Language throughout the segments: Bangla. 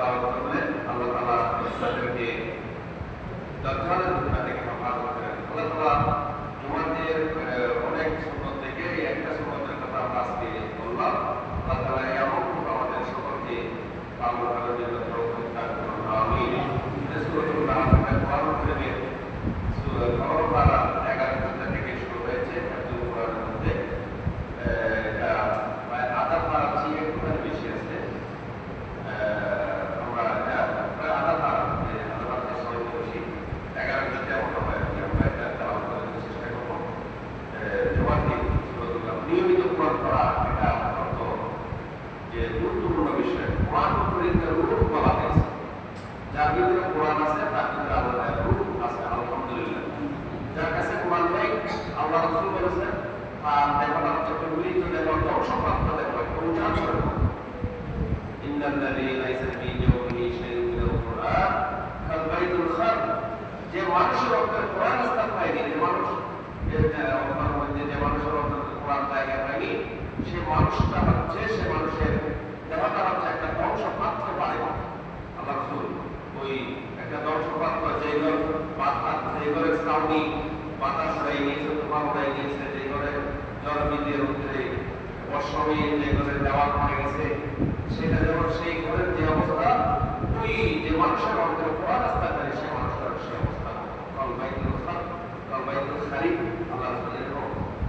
আহ, তেলাওয়াত করলে আল্লাহ তাআলা তাদেরকে দজ্জালের ফিতনা থেকে শাইউন মিনাল কুরআন, কাল বাইতুল খার যে মানুষের অন্তরে সে হচ্ছে, সে মানুষের দেহটা হচ্ছে একটা ধ্বংসপ্রাপ্ত বাড়ি। আল্লাহ রাসূল ওই একটা ধ্বংসপ্রাপ্ত যে ঘর বাতাস যে ঘরের বাতাস উড়াই নিয়েছে তুফান উড়াই নিয়েছে যে ঘরে জলবিদ্যুতের উত্তরে বর্ষমে যে ঘরের দেওয়াল পড়ে গেছে, সেটা যেমন সেই ঘরের যে অবস্থা, ওই যে মানুষের অন্তরে আস্থা করে সে মানুষটার সে অবস্থা। কলবাইতুল খাত কলবাইতুল আল্লাহ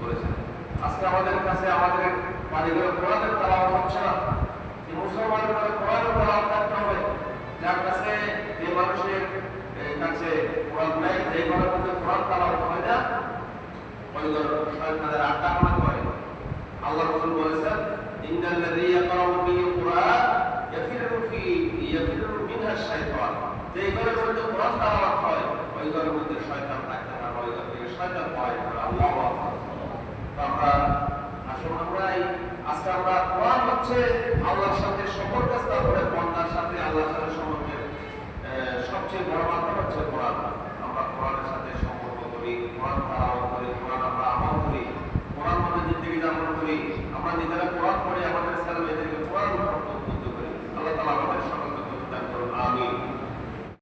বলেছেন। আজকে আমাদের কাছে আমাদের বাড়িঘরে কোরআনের তালাওয়াত হচ্ছে না। মুসলমানের ঘরে কোরআনের তালাওয়াত করতে হবে। যার কাছে যে মানুষের কাছে কোরআন যে মধ্যে আল্লাহ শয়তান আল্লাহু আকবার আমরা আজকে আমরা হচ্ছে আল্লাহর সাথে সম্পর্ক স্থাপনের বন্দার সাথে আল্লাহর সাথে